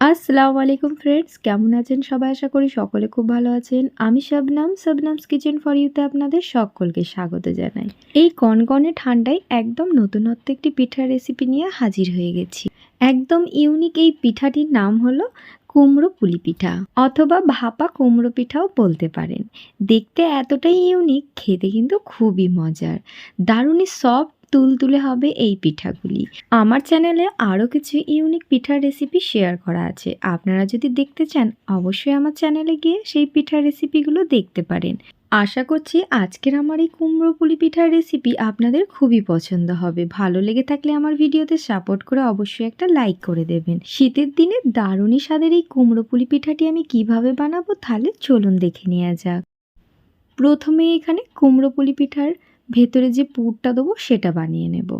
আসসালামু আলাইকুম ফ্রেন্ডস কেমন আছেন সবাই? আশা করি সকলে খুব ভালো আছেন। আমি শবনাম, শবনামস কিচেন ফর ইউতে আপনাদের সকলকে স্বাগত জানাই। এই কনকনে ঠান্ডায় একদম নতুনত্ব একটি পিঠার রেসিপি নিয়ে হাজির হয়ে গেছি। একদম ইউনিক এই পিঠাটির নাম হলো কুমড়ো পুলি পিঠা, অথবা ভাপা কুমড়ো পিঠাও বলতে পারেন। দেখতে এতটাই ইউনিক খেতে কিন্তু খুবই মজার। দারুণই সফট তুলতুলে হবে এই পিঠাগুলি। আমার চ্যানেলে আরও কিছু ইউনিক পিঠার রেসিপি শেয়ার করা আছে। আপনারা যদি দেখতে চান, অবশ্যই আমার চ্যানেলে গিয়ে সেই পিঠার রেসিপিগুলো দেখতে পারেন। আশা করছি আজকের আমার এই কুমড়ো পুলি পিঠার রেসিপি আপনাদের খুবই পছন্দ হবে। ভালো লেগে থাকলে আমার ভিডিওতে সাপোর্ট করে অবশ্যই একটা লাইক করে দেবেন। শীতের দিনে দারুণী স্বাদের এই কুমড়ো পুলি পিঠাটি আমি কীভাবে বানাবো তাহলে চলুন দেখে নেওয়া যাক। প্রথমে এখানে কুমড়ো পুলি পিঠার ভেতরে যে পুরটা দেবো, সেটা বানিয়ে নেব।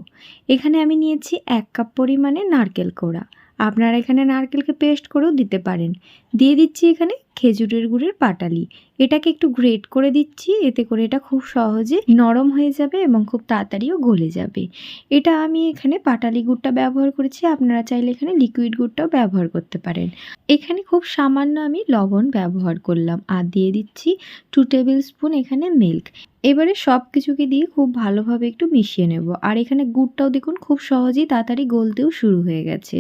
এখানে আমি নিয়েছি এক কাপ পরিমাণে নারকেল কোড়া। আপনারা এখানে নারকেলকে পেস্ট করেও দিতে পারেন। দিয়ে দিচ্ছি এখানে খেজুরের গুড়ের পাটালি। এটাকে একটু গ্রেট করে দিচ্ছি, এতে করে এটা খুব সহজে নরম হয়ে যাবে এবং খুব তাড়াতাড়িও গলে যাবে। এটা আমি এখানে পাটালি গুড়টা ব্যবহার করেছি, আপনারা চাইলে এখানে লিকুইড গুড়টাও ব্যবহার করতে পারেন। এখানে খুব সামান্য আমি লবণ ব্যবহার করলাম, আর দিয়ে দিচ্ছি টু টেবিল স্পুন এখানে মিল্ক এবারে সব কিছুকে দিয়ে খুব ভালোভাবে একটু মিশিয়ে নেব, আর এখানে গুড়টাও দেখুন খুব সহজেই তাড়াতাড়ি গলতেও শুরু হয়ে গেছে।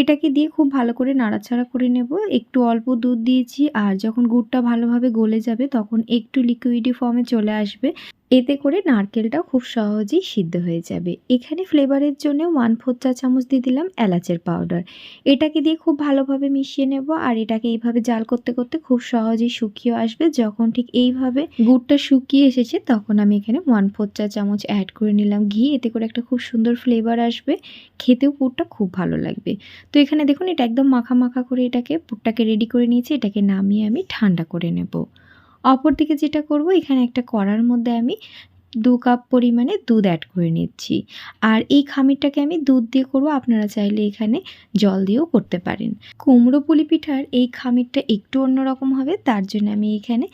এটাকে দিয়ে খুব ভালো করে নাড়াচাড়া করে নেব, একটু অল্প দুধ দিয়েছি, আর যখন গুড়টা ভালোভাবে গলে যাবে তখন একটু লিকুইডি ফর্মে চলে আসবে। এতে করে নারকেলটাও খুব সহজেই সিদ্ধ হয়ে যাবে। এখানে ফ্লেভারের জন্য ওয়ান ফোর চা চামচ দিয়ে দিলাম এলাচের পাউডার এটাকে দিয়ে খুব ভালোভাবে মিশিয়ে নেব আর এটাকে এইভাবে জাল করতে করতে খুব সহজেই শুকিয়ে আসবে। যখন ঠিক এইভাবে গুড়টা শুকিয়ে এসেছে তখন আমি এখানে ওয়ান ফোর চা চামচ অ্যাড করে নিলাম ঘি। এতে করে একটা খুব সুন্দর ফ্লেভার আসবে। খেতেও পুরটা খুব ভালো লাগবে। তো এখানে দেখুন এটা একদম মাখা মাখা করে এটাকে পুরটাকে রেডি করে নিয়েছি। এটাকে নামিয়ে আমি ঠান্ডা করে নেব। অপর দিকে যেটা করব, এখানে একটা কড়ার মধ্যে আমি দু কাপ পরিমাণে দুধ অ্যাড করে নিচ্ছি। আর এই খামিরটাকে আমি দুধ দিয়ে করব, আপনারা চাইলে এখানে জল দিয়েও করতে পারেন। কুমড়ো পুলি পিঠার এই খামিরটা একটু অন্যরকম হবে, তার জন্য আমি এখানে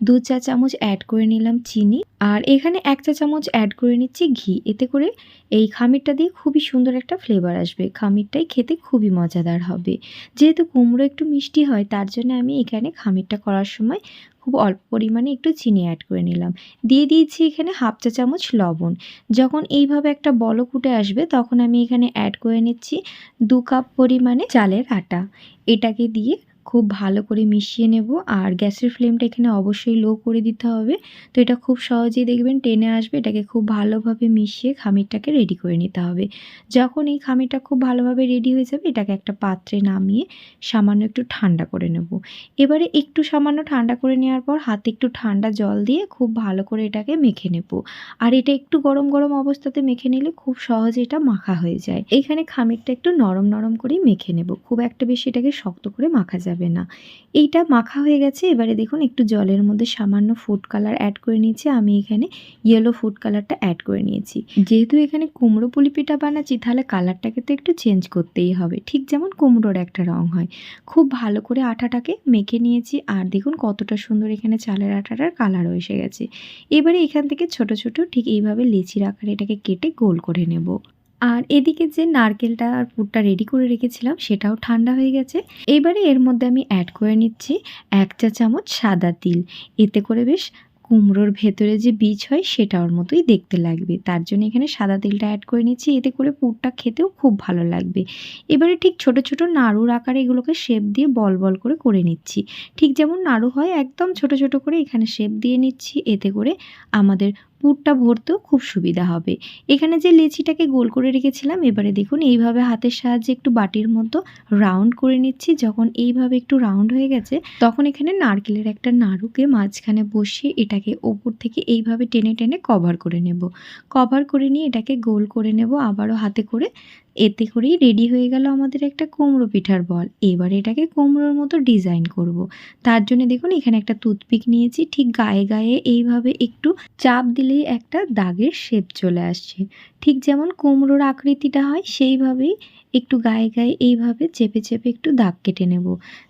দু চা চামচ অ্যাড করে নিলাম চিনি আর এখানে এক চা চামচ অ্যাড করে নিচ্ছি ঘি। এতে করে এই খামিরটা দিয়ে খুবই সুন্দর একটা ফ্লেভার আসবে। খামিরটাই খেতে খুবই মজাদার হবে। যেহেতু কুমড়ো একটু মিষ্টি হয়, তার জন্য আমি এখানে খামিরটা করার সময় খুব অল্প পরিমাণে একটু চিনি অ্যাড করে নিলাম। দিয়ে দিয়েছি এখানে হাফ চা চামচ লবণ। যখন এইভাবে একটা বলক উঠে আসবে, তখন আমি এখানে অ্যাড করে নিচ্ছি দু কাপ পরিমাণে চালের আটা। এটাকে দিয়ে খুব ভালো করে মিশিয়ে নেব। আর গ্যাসের ফ্লেমটা এখানে অবশ্যই লো করে দিতে হবে। তো এটা খুব সহজেই দেখবেন টেনে আসবে, এটাকে খুব ভালোভাবে মিশিয়ে খামিরটাকে রেডি করে নিতে হবে। যখন এই খামিরটা খুব ভালোভাবে রেডি হয়ে যাবে, এটাকে একটা পাত্রে নামিয়ে সামান্য একটু ঠান্ডা করে নেব। এবারে একটু সামান্য ঠান্ডা করে নেওয়ার পর হাতে একটু ঠান্ডা জল দিয়ে খুব ভালো করে এটাকে মেখে নেব। আর এটা একটু গরম গরম অবস্থাতে মেখে নিলে খুব সহজে এটা মাখা হয়ে যায়। এখানে খামিরটা একটু নরম নরম করেই মেখে নেব। খুব একটা বেশি এটাকে শক্ত করে মাখা যাবে যাবে না। এইটা মাখা হয়ে গেছে, এবারে দেখুন একটু জলের মধ্যে সামান্য ফুড কালার অ্যাড করে নিয়েছি। আমি এখানে ইয়েলো ফুড কালারটা অ্যাড করে নিয়েছি। যেহেতু এখানে কুমড়ো পুলি পিঠা বানাচ্ছি, তাহলে কালারটাকে তো একটু চেঞ্জ করতেই হবে। ঠিক যেমন কুমড়োর একটা রং হয়। খুব ভালো করে আটাটাকে মেখে নিয়েছি, আর দেখুন কতটা সুন্দর এখানে চালের আটাটার কালারও এসে গেছে। এবারে এখান থেকে ছোট ছোট ঠিক এইভাবে লেচির আকারে এটাকে কেটে গোল করে নেব। আর এদিকে যে নারকেলটা আর পুরটা রেডি করে রেখেছিলাম, সেটাও ঠান্ডা হয়ে গেছে। এবারে এর মধ্যে আমি অ্যাড করে নিচ্ছি এক চা চামচ সাদা তিল। এতে করে বেশ কুমড়োর ভেতরে যে বীজ হয়, সেটা ওর মতোই দেখতে লাগবে। তার জন্য এখানে সাদা তেলটা অ্যাড করে নিচ্ছি। এতে করে পুরটা খেতেও খুব ভালো লাগবে। এবারে ঠিক ছোট ছোট নাড়ুর আকারে এগুলোকে শেপ দিয়ে বল বল করে করে নিচ্ছি। ঠিক যেমন নাড়ু হয়, একদম ছোট ছোট করে এখানে শেপ দিয়ে নিচ্ছি। এতে করে আমাদের পুরটা ভরতেও খুব সুবিধা হবে। এখানে যে লেচিটাকে গোল করে রেখেছিলাম, এবারে দেখুন এইভাবে হাতের সাহায্যে একটু বাটির মতো রাউন্ড করে নিচ্ছি। যখন এইভাবে একটু রাউন্ড হয়ে গেছে, তখন এখানে নারকেলের একটা নাড়ুকে মাঝখানে বসিয়ে এটাকে ওপর থেকে এইভাবে টেনে টেনে কভার করে নেব। কভার করে নিয়ে এটাকে গোল করে নেব, আবারও হাতে করে এতে করেই রেডি হয়ে গেল আমাদের একটা কুমড়ো পিঠার বল। এবার এটাকে কুমড়োর মতো ডিজাইন করব। তার জন্য দেখুন, এখানে একটা টুথপিক নিয়েছি। ঠিক গায়ে গায়ে এইভাবে একটু চাপ দিলেই একটা দাগের শেপ চলে আসছে। ঠিক যেমন কুমড়োর আকৃতিটা হয়, সেইভাবেই একটু গায়ে গায়ে এইভাবে চেপে চেপে একটু দাগ কেটে নেব।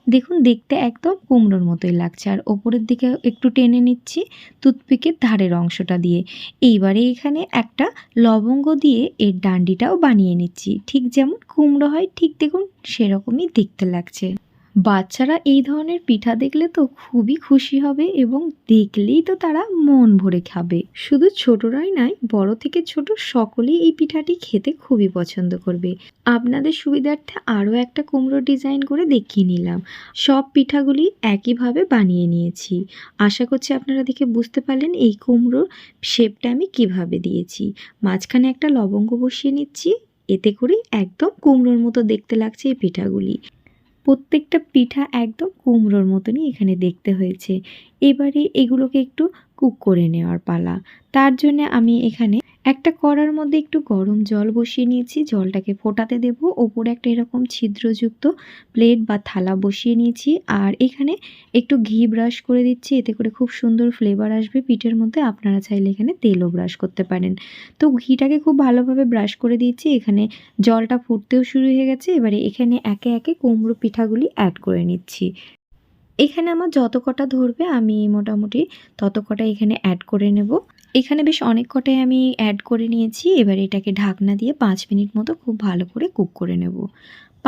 দেখুন, দেখতে একদম কুমড়োর মতোই লাগছে। আর ওপরের দিকে একটু টেনে নিচ্ছি টুথপিকের ধারের অংশটা দিয়ে। এইবারে এখানে একটা লবঙ্গ দিয়ে এর ডান্ডিটাও বানিয়ে নিচ্ছি। ঠিক যেমন কুমড়ো হয়, ঠিক দেখুন সেরকমই দেখতে লাগছে। বাচ্চারা এই ধরনের পিঠা দেখলে তো খুবই খুশি হবে এবং দেখলেই তো তারা মন ভরে খাবে। শুধু ছোটরাই নয়, বড় থেকে ছোট সকলেই এই পিঠাটি খেতে খুবই পছন্দ করবে। আপনাদের সুবিধার্থে আরও একটা কুমড়ো ডিজাইন করে দেখিয়ে নিলাম। সব পিঠাগুলি একইভাবে বানিয়ে নিয়েছি। আশা করছি আপনারা দেখে বুঝতে পারলেন এই কুমড়োর শেপটা আমি কীভাবে দিয়েছি। মাঝখানে একটা লবঙ্গ বসিয়ে নিচ্ছি। এতে করে একদম কুমড়োর মতো দেখতে লাগছে এই পিঠাগুলি। প্রত্যেকটা পিঠা একদম কুমড়োর মতনই এখানে দেখতে হয়েছে। এবারে এগুলোকে একটু কুক করে নেওয়ার পালা। তার জন্য আমি এখানে একটা কড়ার মধ্যে একটু গরম জল বসিয়ে নিয়েছি, জলটাকে ফোটাতে দেব। ওপরে একটা এরকম ছিদ্রযুক্ত প্লেট বা থালা বসিয়ে নিয়েছি। আর এখানে একটু ঘি ব্রাশ করে দিচ্ছি, এতে করে খুব সুন্দর ফ্লেভার আসবে। পিঠের মধ্যে আপনারা চাইলে এখানে তেলও ব্রাশ করতে পারেন। তো ঘিটাকে খুব ভালোভাবে ব্রাশ করে দিয়েছি। এখানে জলটা ফুটতেও শুরু হয়ে গেছে। এবারে এখানে একে একে কুমড়ো পিঠাগুলি অ্যাড করে নিচ্ছি। এখানে আমার যত কটা ধরবে, আমি মোটামুটি তত কটা এখানে অ্যাড করে নেব। এখানে বেশ অনেক কটাই আমি অ্যাড করে নিয়েছি। এবার এটাকে ঢাকনা দিয়ে পাঁচ মিনিট মতো খুব ভালো করে কুক করে নেব।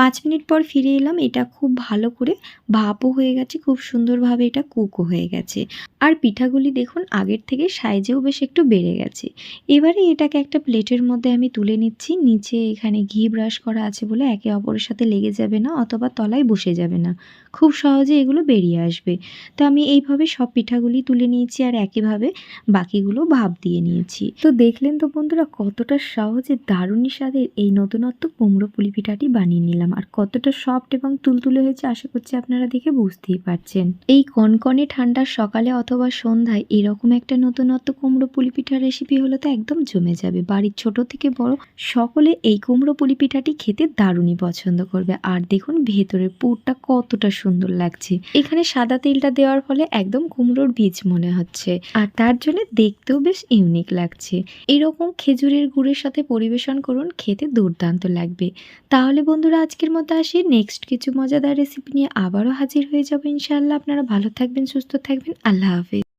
পাঁচ মিনিট পর ফিরে এলাম। এটা খুব ভালো করে ভাপও হয়ে গেছে, খুব সুন্দরভাবে এটা কুকও হয়ে গেছে। আর পিঠাগুলি দেখুন, আগের থেকে সাইজেও বেশ একটু বেড়ে গেছে। এবারে এটাকে একটা প্লেটের মধ্যে আমি তুলে নিচ্ছি। নিচে এখানে ঘি ব্রাশ করা আছে বলে একে অপরের সাথে লেগে যাবে না, অথবা তলায় বসে যাবে না। খুব সহজে এগুলো বেরিয়ে আসবে। তো আমি এইভাবে সব পিঠাগুলি তুলে নিয়েছি আর একইভাবে বাকিগুলো ভাপ দিয়ে নিয়েছি। তো দেখলেন তো বন্ধুরা, কতটা সহজে দারুণী স্বাদের এই নতুনত্ব কুমড়ো পুলি পিঠাটি বানিয়ে নিলাম। আর কতটা সফট এবং তুলতুলে হয়েছে আশা করছি আপনারা দেখে বুঝতেই পারছেন। এই কনকনে ঠান্ডার সকালে অথবা সন্ধ্যায় এরকম একটা নতুনত্ব কুমড়ো পুলি পিঠার রেসিপি হলে তো একদম জমে যাবে। বাড়ির ছোট থেকে বড় সকলে এই কুমড়ো পুলি পিঠাটি খেতে দারুণই পছন্দ করবে। আর দেখুন ভেতরের পুরটা কতটা সুন্দর লাগছে। এখানে সাদা তেলটা দেওয়ার ফলে একদম কুমড়োর বীজ মনে হচ্ছে। আর তার জন্য দেখতেও বেশ ইউনিক লাগছে। এরকম খেজুরের গুড়ের সাথে পরিবেশন করুন, খেতে দুর্দান্ত লাগবে। তাহলে বন্ধুরা আজকের মতো আসি। নেক্সট কিছু মজাদার রেসিপি নিয়ে আবারও হাজির হয়ে যাব ইনশাআল্লাহ। আপনারা ভালো থাকবেন, সুস্থ থাকবেন। আল্লাহ হাফিজ।